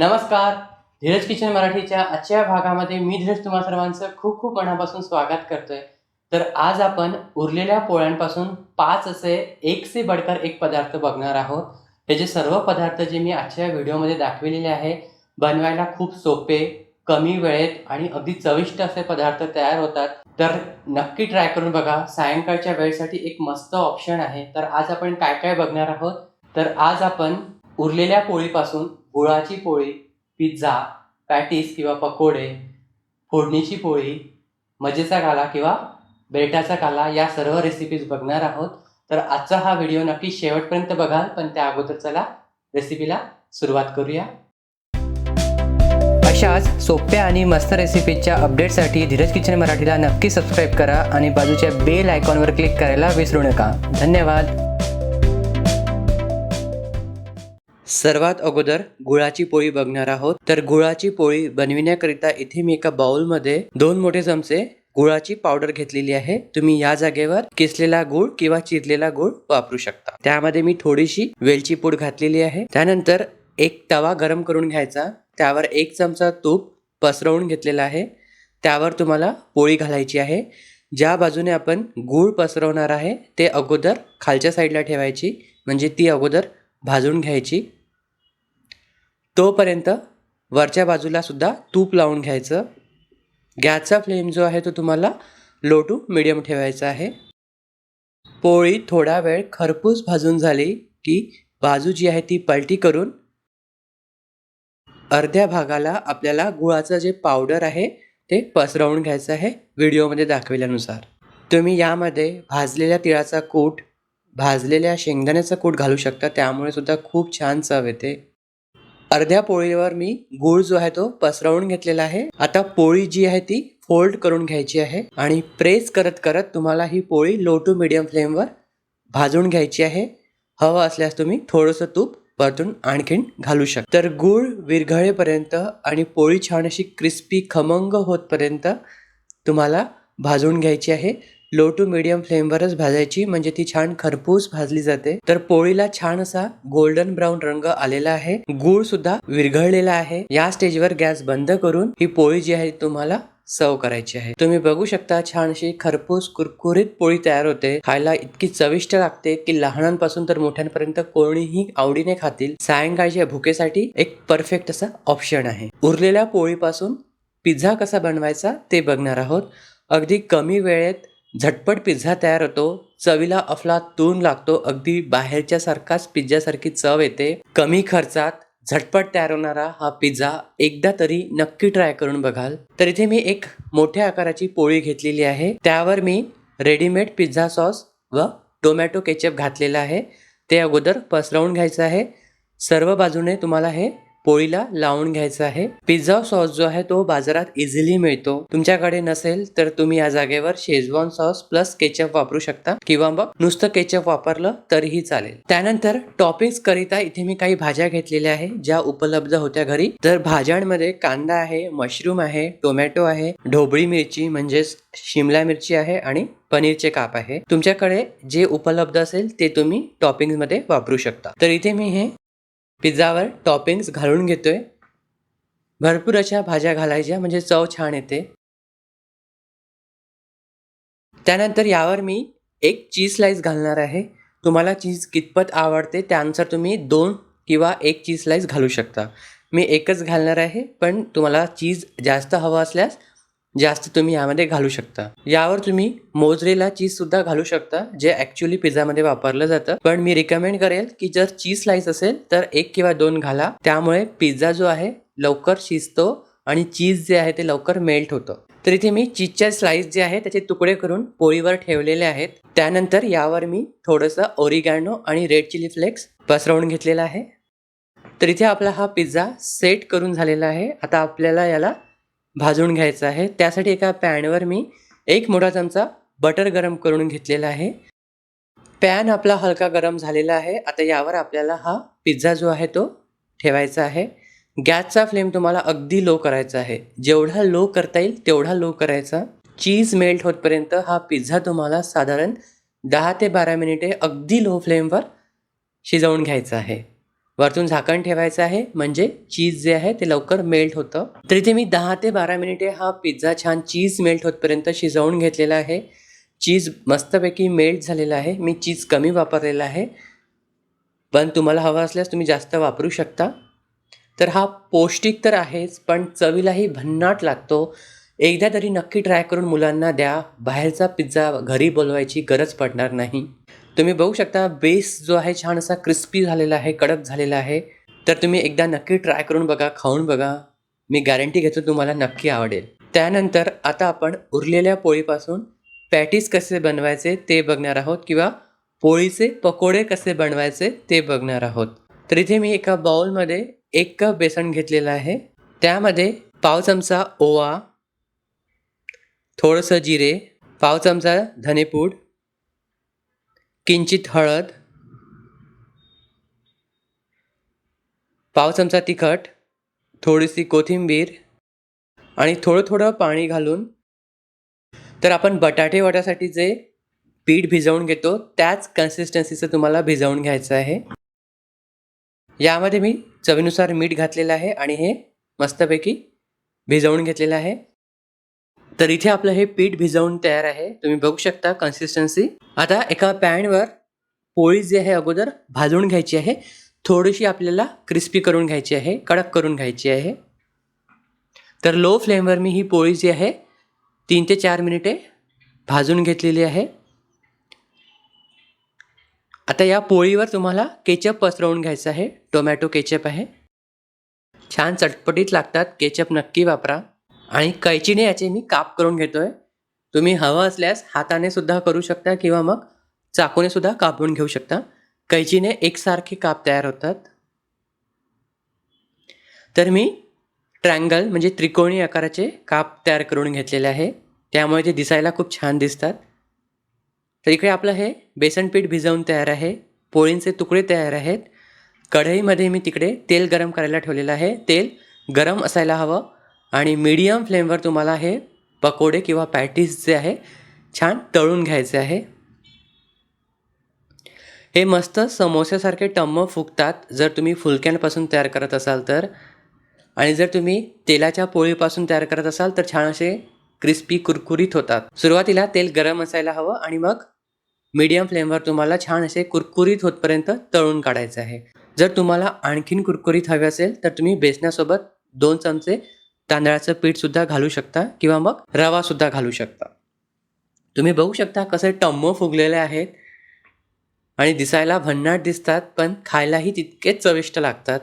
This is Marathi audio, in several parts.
नमस्कार. धीरज किचन मराठीच्या आजच्या भागामध्ये मी धीरज तुम्हा सर्वांचं खूप खूप मनापासून स्वागत करतोय. तर आज आपण उरलेल्या पोळ्यांपासून पाच असे एक से बडकर एक पदार्थ बघणार आहोत. हे जे सर्व पदार्थ जे मी आजच्या व्हिडिओमध्ये दाखविलेले आहे बनवायला खूप सोपे कमी वेळेत आणि अगदी चविष्ट असे पदार्थ तयार होतात. तर नक्की ट्राय करून बघा. सायंकाळच्या वेळेसाठी एक मस्त ऑप्शन आहे. तर आज आपण काय काय बघणार आहोत? तर आज आपण उरलेल्या पोळीपासून गुळाची पोळी पिझ्झा पॅटीस किंवा पकोडे फोडणीची पोळी मजेचा काला किंवा बेटाचा काला या सर्व रेसिपीज बघणार आहोत. तर आजचा हा व्हिडिओ नक्की शेवटपर्यंत बघाल पण त्या अगोदर चला रेसिपीला सुरुवात करूया. अशाच सोप्या आणि मस्त रेसिपीच्या अपडेटसाठी धीरज किचन मराठीला नक्की सबस्क्राईब करा आणि बाजूच्या बेल आयकॉनवर क्लिक करायला विसरू नका. धन्यवाद. सर्वात अगोदर गुळाची पोळी बघणार आहोत. तर गुळाची पोळी बनविण्याकरिता इथे मी एका बाउलमध्ये दोन मोठे चमचे गुळाची पावडर घेतलेली आहे. तुम्ही या जागेवर किसलेला गुळ किंवा चिरलेला गुळ वापरू शकता. त्यामध्ये मी थोडीशी वेलची पूड घातलेली आहे. त्यानंतर एक तवा गरम करून घ्यायचा. त्यावर एक चमचा तूप पसरवून घेतलेला आहे. त्यावर तुम्हाला पोळी घालायची आहे. ज्या बाजूने आपण गूळ पसरवणार आहे ते अगोदर खालच्या साईडला ठेवायची. म्हणजे ती अगोदर भाजून घ्यायची. तोपर्यंत वरच्या बाजूला सुद्धा तूप लावून घ्यायचं. गॅसचा फ्लेम जो आहे तो तुम्हाला लो टू मिडियम ठेवायचा आहे. पोळी थोडा वेळ खरपूस भाजून झाली की बाजू जी आहे ती पलटी करून अर्ध्या भागाला आपल्याला गुळाचं जे पावडर आहे ते पसरवून घ्यायचं आहे व्हिडिओमध्ये दाखविल्यानुसार. तुम्ही यामध्ये भाजलेल्या तिळाचा कूट भाजलेल्या शेंगदाण्याचा कूट घालू शकता त्यामुळे सुद्धा खूप छान चव येते. अर्ध्या पोळीवर मी गूळ जो आहे तो पसरवून घेतलेला आहे. आता पोळी जी आहे ती फोल्ड करून घ्यायची आहे आणि प्रेस करत करत तुम्हाला ही पोळी लो टू मिडियम फ्लेमवर भाजून घ्यायची आहे. हवं असल्यास तुम्ही थोडंसं तूप परतून आणखीन घालू शकता तर गूळ विरघळेपर्यंत आणि पोळी छान अशी क्रिस्पी खमंग होतपर्यंत तुम्हाला भाजून घ्यायची आहे. लो टू मिडियम फ्लेमवरच भाजायची म्हणजे ती छान खरपूस भाजली जाते. तर पोळीला छान असा गोल्डन ब्राऊन रंग आलेला आहे. गूळ सुद्धा विरघळलेला आहे. या स्टेजवर गॅस बंद करून ही पोळी जी आहे तुम्हाला सर्व करायची आहे. तुम्ही बघू शकता छान अशी खरपूस कुरकुरीत पोळी तयार होते. खायला इतकी चविष्ट लागते की लहानांपासून तर मोठ्यांपर्यंत कोणीही आवडीने खातील. सायंकाळच्या भुकेसाठी एक परफेक्ट असा ऑप्शन आहे. उरलेल्या पोळीपासून पिझ्झा कसा बनवायचा ते बघणार आहोत. अगदी कमी वेळेत झटपट पिझ्झा तयार होतो. चवीला अफलातून लागतो. अगदी बाहेरच्यासारखाच पिझ्झासारखी चव येते. कमी खर्चात झटपट तयार होणारा हा पिझ्झा एकदा तरी नक्की ट्राय करून बघाल. तर इथे मी एक मोठ्या आकाराची पोळी घेतलेली आहे. त्यावर मी रेडीमेड पिझ्झा सॉस व टोमॅटो केचप घातलेला आहे. ते अगोदर पसरवून घ्यायचं आहे. सर्व बाजूने तुम्हाला हे पोळीला लावून घ्यायचं आहे. पिझ्झा सॉस जो आहे तो बाजारात इझिली मिळतो. तुमच्याकडे नसेल तर तुम्ही या जागेवर शेजवान सॉस प्लस केचप वापरू शकता. किंवा मग नुसतं केचप वापरलं तरीही चालेल. त्यानंतर टॉपिंग्स करिता इथे मी काही भाज्या घेतलेल्या आहे ज्या उपलब्ध होत्या घरी. तर भाज्यांमध्ये कांदा आहे मशरूम आहे टोमॅटो आहे ढोबळी मिरची म्हणजेच शिमला मिरची आहे आणि पनीरचे काप आहे. तुमच्याकडे जे उपलब्ध असेल ते तुम्ही टॉपिंगमध्ये वापरू शकता. तर इथे मी हे पिझ्झावर टॉपिंग्स घालून घेतोय. भरपूर अशा भाज्या घालायच्या म्हणजे चव छान येते. त्यानंतर यावर मी एक चीज स्लाईस घालणार आहे. तुम्हाला चीज कितपत आवडते त्यानुसार तुम्ही दोन किंवा एक चीज स्लाईस घालू शकता. मी एकच घालणार आहे पण तुम्हाला चीज जास्त हवं असल्यास जास्त तुम्ही यामध्ये घालू शकता. यावर तुम्ही मोजरेला चीज सुद्धा घालू शकता जे ऍक्च्युली पिझ्झामध्ये वापरलं जातं. पण मी रिकमेंड करेल की जर चीज स्लाइस असेल तर एक किंवा दोन घाला. त्यामुळे पिझ्झा जो आहे लवकर शिजतो आणि चीज जे आहे ते लवकर मेल्ट होतं. तर इथे मी चीजच्या स्लाइस जे आहे त्याचे तुकडे करून पोळीवर ठेवलेले आहेत. त्यानंतर यावर मी थोडंसं ओरिगॅनो आणि रेड चिली फ्लेक्स पसरवून घेतलेला आहे. तर इथे आपला हा पिझ्झा सेट करून झालेला आहे. आता आपल्याला याला भाजून घ्यायचं आहे. त्यासाठी एका पॅनवर मी एक मोठा चमचा बटर गरम करून घेतलेला आहे. पॅन आपला हलका गरम झालेला आहे. आता यावर आपल्याला हा पिझ्झा जो आहे तो ठेवायचा आहे. गॅसचा फ्लेम तुम्हाला अगदी लो करायचा आहे. जेवढा लो करता येईल तेवढा लो करायचा. चीज मेल्ट होतपर्यंत हा पिझ्झा तुम्हाला साधारण दहा ते बारा मिनिटे अगदी लो फ्लेमवर शिजवून घ्यायचा आहे. वरतून झाकण ठेवायचं आहे. म्हणजे चीज जे आहे ते लवकर मेल्ट होतं. तर इथे मी दहा ते बारा मिनिटे हा पिझ्झा छान चीज मेल्ट होतपर्यंत शिजवून घेतलेला आहे. चीज मस्तपैकी मेल्ट झालेला आहे. मी चीज कमी वापरलेला आहे. पण तुम्हाला हवा असल्यास तुम्ही जास्त वापरू शकता. तर हा पौष्टिक तर आहेच पण चवीलाही भन्नाट लागतो. एकदा तरी नक्की ट्राय करून मुलांना द्या. बाहेरचा पिझ्झा घरी बोलवायची गरज पडणार नाही. तुम्ही बघू शकता बेस जो आहे छान असा क्रिस्पी झालेला आहे कडक झालेला आहे. तर तुम्ही एकदा नक्की ट्राय करून बघा खाऊन बघा. मी गॅरंटी घेतो तुम्हाला नक्की आवडेल. त्यानंतर आता आपण उरलेल्या पोळीपासून पॅटीस कसे बनवायचे ते बघणार आहोत किंवा पोळीचे पकोडे कसे बनवायचे ते बघणार आहोत. तर इथे मी एका बाउलमध्ये एक कप बेसन घेतलेलं आहे. त्यामध्ये पाव चमचा ओवा थोडंसं जिरे पाव चमचा धनेपूड किंचित हळद पाव चमचा तिखट थोडीशी कोथिंबीर आणि थोडं थोडं पाणी घालून तर आपण बटाटे वड्यासाठी जे पीठ भिजवून घेतो त्याच कन्सिस्टन्सीचं तुम्हाला भिजवून घ्यायचं आहे. यामध्ये मी चवीनुसार मीठ घातलेलं आहे आणि हे मस्तपैकी भिजवून घेतलेलं आहे. तर इथे आपलं हे पीठ भिजवून तयार आहे. तुम्ही बघू शकता कन्सिस्टन्सी आता एका पॅनवर पोळी जी आहे अगोदर भाजून घ्यायची आहे. थोडीशी आपल्याला क्रिस्पी करून घ्यायची आहे कडक करून घ्यायची आहे. तर लो फ्लेमवर मी ही पोळी जी आहे तीन ते चार मिनिटे भाजून घेतलेली आहे. आता या पोळीवर तुम्हाला केचप पसरवून घ्यायचं आहे. टोमॅटो केचप आहे. छान चटपटीत लागतात. केचप नक्की वापरा. आणि कैचीने याचे मी काप करून घेतोय. तुम्ही हवं असल्यास हाताने सुद्धा करू शकता किंवा मग चाकूने सुद्धा कापून घेऊ शकता. कैचीने एकसारखे काप तयार होतात. तर मी ट्रँगल म्हणजे त्रिकोणी आकाराचे काप तयार करून घेतलेले आहे. त्यामुळे ते दिसायला खूप छान दिसतात. तर इकडे आपलं हे बेसन पीठ भिजवून तयार आहे. पोळींचे तुकडे तयार आहेत. कढईमध्ये मी तिकडे तेल गरम करायला ठेवलेलं आहे. तेल गरम असायला हवं. आणि मीडियम फ्लेमवर तुम्हाला हे पकोडे किंवा पॅटीस जे आहे छान तळून घ्यायचे आहे. हे मस्त समोस्यासारखे टम्म फुगतात. जर तुम्ही फुलक्यांपासून तयार करत असाल तर. आणि जर तुम्ही तेलाच्या पोळीपासून तयार करत असाल तर छान असे क्रिस्पी कुरकुरीत होतात. सुरुवातीला तेल गरम असायला हवं आणि मग मीडियम फ्लेमवर तुम्हाला छान असे कुरकुरीत होतपर्यंत तळून काढायचं आहे. जर तुम्हाला आणखीन कुरकुरीत हवे असेल तर तुम्ही बेसनासोबत दोन चमचे तांदळाचं पीठसुद्धा घालू शकता किंवा मग रवासुद्धा घालू शकता. तुम्ही बघू शकता कसे टम्म फुगलेले आहेत आणि दिसायला भन्नाट दिसतात पण खायलाही तितकेच चविष्ट लागतात.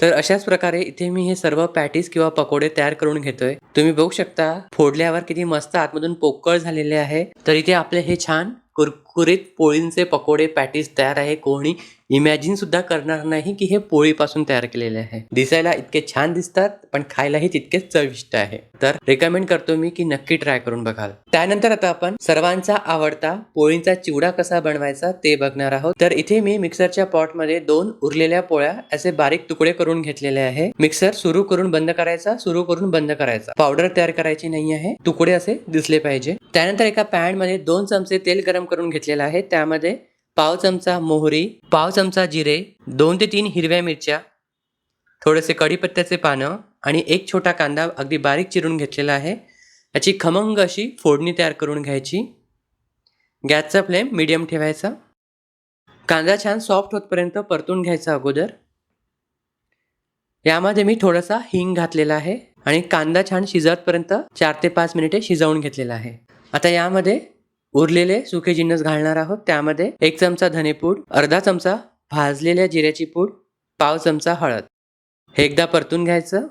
तर अशाच प्रकारे इथे मी हे सर्व पॅटीस किंवा पकोडे तयार करून घेतोय. तुम्ही बघू शकता फोडल्यावर किती मस्त आतमधून पोकळ झालेले आहे. तर इथे आपले हे छान कुरकुरीत पोळींचे पकोडे पॅटीस तयार आहे. कोणी इमॅजिन सुद्धा करणार नाही की हे पोळीपासून तयार केलेले आहे. दिसायला इतके छान दिसतात पण खायलाही तितकेच चविष्ट आहे. तर रेकमेंड करतो मी की नक्की ट्राय करून बघाल. त्यानंतर आता आपण सर्वांचा आवडता पोळींचा चिवडा कसा बनवायचा ते बघणार आहोत. तर इथे मी मिक्सरच्या पॉटमध्ये दोन उरलेल्या पोळ्या असे बारीक तुकडे करून घेतलेले आहे. मिक्सर सुरू करून बंद करायचा सुरू करून बंद करायचा. पावडर तयार करायची नाही आहे. तुकडे असे दिसले पाहिजे. त्यानंतर एका पॅनमध्ये दोन चमचे तेल गरम करून घेतलेला आहे. त्यामध्ये पाव चमचा मोहरी पाव चमचा जिरे दोन ते तीन हिरव्या मिरच्या थोडेसे कढीपत्त्याचे पानं आणि एक छोटा कांदा अगदी बारीक चिरून घेतलेला आहे. याची खमंग अशी फोडणी तयार करून घ्यायची. गॅसचा फ्लेम मिडियम ठेवायचा. कांदा छान सॉफ्ट होतपर्यंत परतून घ्यायचा अगोदर. यामध्ये मी थोडासा हिंग घातलेला आहे आणि कांदा छान शिजतपर्यंत चार ते पाच मिनिटे शिजवून घेतलेला आहे. आता यामध्ये उरलेले सुके जिन्नस घालणार आहोत. त्यामध्ये एक चमचा धनेपूड अर्धा चमचा भाजलेल्या जिऱ्याची पूड पाव चमचा हळद. हे एकदा परतून घ्यायचं.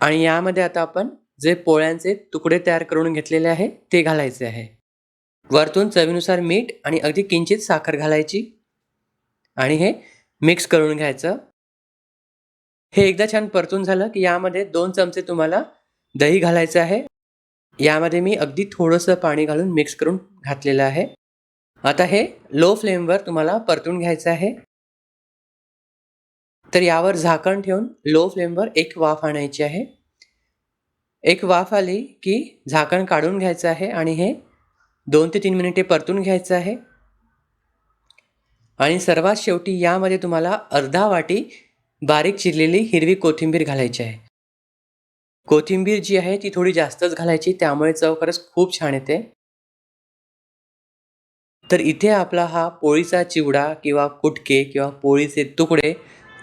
आणि यामध्ये आता आपण जे पोळ्यांचे तुकडे तयार करून घेतलेले आहे ते घालायचे आहे. वरतून चवीनुसार मीठ आणि अगदी किंचित साखर घालायची. आणि हे मिक्स करून घ्यायचं. हे एकदा छान परतून झालं की यामध्ये दोन चमचे तुम्हाला दही घालायचं आहे. यामध्ये मी अगदी थोडंसं पाणी घालून मिक्स करून घातलेलं आहे. आता हे लो फ्लेमवर तुम्हाला परतून घ्यायचं आहे. तर यावर झाकण ठेवून लो फ्लेमवर एक वाफ आणायची आहे. एक वाफ आली की झाकण काढून घ्यायचं आहे आणि हे दोन ते तीन मिनिटे परतून घ्यायचं आहे. आणि सर्वात शेवटी यामध्ये तुम्हाला अर्धा वाटी बारीक चिरलेली हिरवी कोथिंबीर घालायची आहे. कोथिंबीर जी आहे ती थोडी जास्तच घालायची त्यामुळे चव खरंच खूप छान येते. तर इथे आपला हा पोळीचा चिवडा किंवा कुटके किंवा पोळीचे तुकडे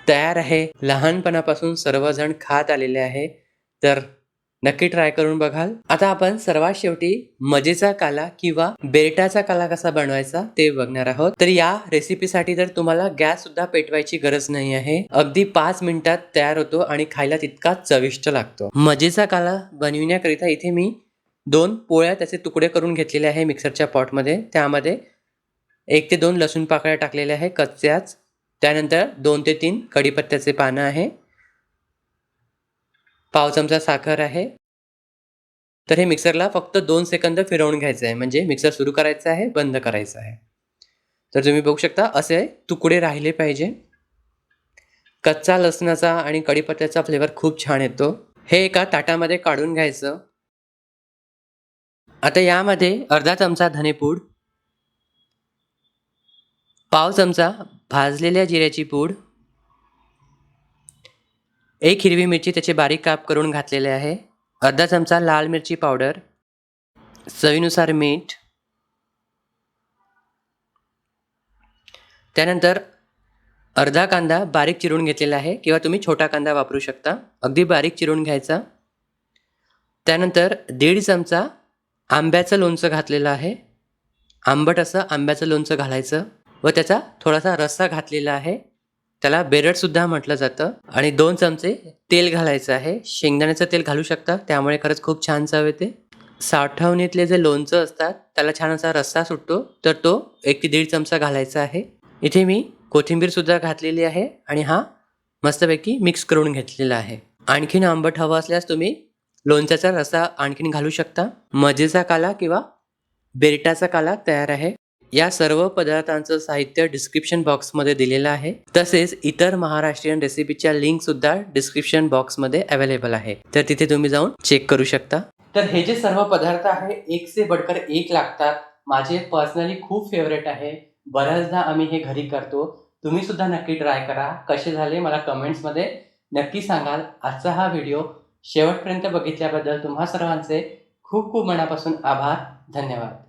तयार आहे. लहानपणापासून सर्वजण खात आलेले आहे. तर नक्की ट्राय करून बघाल. आता आपण सर्वात शेवटी मजेचा काला किंवा बेरटाचा काला कसा बनवायचा ते बघणार आहोत. तर या रेसिपीसाठी तर तुम्हाला गॅस सुद्धा पेटवायची गरज नाही आहे. अगदी पाच मिनिटात तयार होतो आणि खायला तितकाच चविष्ट लागतो. मजेचा काला बनविण्याकरिता इथे मी दोन पोळ्या त्याचे तुकडे करून घेतलेले आहे मिक्सरच्या पॉटमध्ये. त्यामध्ये एक ते दोन लसूण पाकळ्या टाकलेल्या आहे कच्च्याच. त्यानंतर दोन ते तीन कढीपत्त्याचे पानं आहे. पाव चमचा साखर आहे. तर हे मिक्सरला फक्त दोन सेकंद फिरवून घ्यायचं आहे. म्हणजे मिक्सर सुरू करायचं आहे बंद करायचं आहे. तर तुम्ही बघू शकता असे तुकडे राहिले पाहिजे. कच्चा लसणाचा आणि कढीपत्त्याचा फ्लेवर खूप छान येतो. हे एका ताटामध्ये काढून घ्यायचं. आता यामध्ये अर्धा चमचा धनेपूड पाव चमचा भाजलेल्या जिऱ्याची पूड एक हिरवी मिरची त्याचे बारीक काप करून घातलेले आहे. अर्धा चमचा लाल मिरची पावडर. चवीनुसार मीठ. त्यानंतर अर्धा कांदा बारीक चिरून घेतलेला आहे किंवा तुम्ही छोटा कांदा वापरू शकता. अगदी बारीक चिरून घ्यायचा. त्यानंतर दीड चमचा आंब्याचं लोणचं घातलेलं आहे. आंबट असं आंब्याचं लोणचं घालायचं व त्याचा थोडासा रस्सा घातलेला आहे. त्याला बेरडसुद्धा म्हटलं जातं. आणि दोन चमचे तेल घालायचं आहे. शेंगदाण्याचं तेल घालू शकता. त्यामुळे खरंच खूप छान चव येते. साठवणीतले जे लोणचं असतात त्याला छान असा रस्सा सुटतो. तर तो एक ते दीड चमचा घालायचा आहे. इथे मी कोथिंबीरसुद्धा घातलेली आहे. आणि हा मस्तपैकी मिक्स करून घेतलेला आहे. आणखीन आंबट हवा असल्यास तुम्ही लोणच्याचा रस्सा आणखीन घालू शकता. मजेचा काला किंवा बेरटाचा काला तयार आहे. या सर्व पदार्थांचं साहित्य डिस्क्रिप्शन बॉक्समध्ये दिलेलं आहे. तसेच इतर महाराष्ट्रीयन रेसिपीच्या लिंक सुद्धा डिस्क्रिप्शन बॉक्समध्ये अवेलेबल आहे. तर तिथे तुम्ही जाऊन चेक करू शकता. तर हे जे सर्व पदार्थ आहे एक से बडकर एक लागतात. माझे पर्सनली खूप फेवरेट आहे. बऱ्याचदा आम्ही हे घरी करतो. तुम्ही सुद्धा नक्की ट्राय करा. कसे झाले मला कमेंट्समध्ये नक्की सांगाल. आजचा हा व्हिडिओ शेवटपर्यंत बघितल्याबद्दल तुम्हा सर्वांचे खूप खूप मनापासून आभार. धन्यवाद.